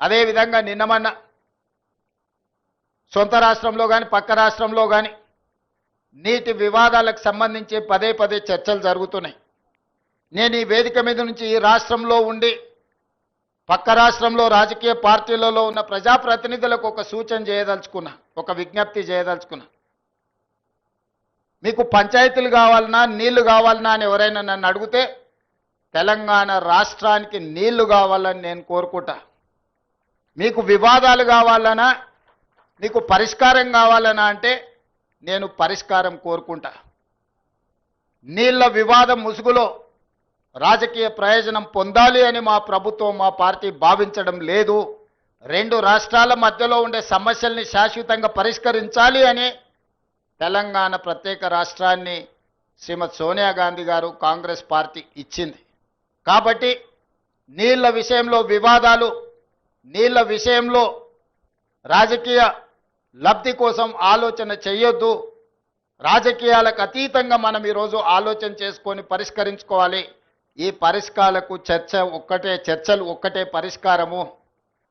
అదేవిధంగా నిన్నమన్న సొంత రాష్ట్రంలో కానీ పక్క రాష్ట్రంలో కానీ నీటి వివాదాలకు సంబంధించి పదే పదే చర్చలు జరుగుతున్నాయి. నేను ఈ వేదిక మీద నుంచి ఈ రాష్ట్రంలో ఉండి పక్క రాష్ట్రంలో రాజకీయ పార్టీలలో ఉన్న ప్రజాప్రతినిధులకు ఒక సూచన చేయదలుచుకున్నా ఒక విజ్ఞప్తి చేయదలుచుకున్నా. మీకు పంచాయతీలు కావాలన్నా నీళ్ళు కావాలన్నా అని ఎవరైనా నన్ను అడిగితే తెలంగాణ రాష్ట్రానికి నీళ్ళు కావాలని నేను కోరుకుంటా. మీకు వివాదాలు కావాలనా? మీకు పరిష్కారం కావాలనా అంటే నేను పరిష్కారం కోరుకుంటా. నీళ్ళ వివాదం ముసుగులో రాజకీయ ప్రయోజనం పొందాలి అని మా ప్రభుత్వం మా పార్టీ భావించడం లేదు. రెండు రాష్ట్రాల మధ్యలో ఉండే సమస్యల్ని శాశ్వతంగా పరిష్కరించాలి అని తెలంగాణ ప్రత్యేక రాష్ట్రాన్ని శ్రీమతి సోనియా గాంధీ గారు కాంగ్రెస్ పార్టీ ఇచ్చింది. కాబట్టి నీళ్ళ విషయంలో వివాదాలు నీళ్ళ విషయంలో రాజకీయ లబ్ధి కోసం ఆలోచన చేయొద్దు. రాజకీయాలకు అతీతంగా మనం ఈరోజు ఆలోచన చేసుకొని పరిష్కరించుకోవాలి. ఈ పరిష్కారాలకు చర్చ ఒక్కటే చర్చలు ఒక్కటే పరిష్కారము.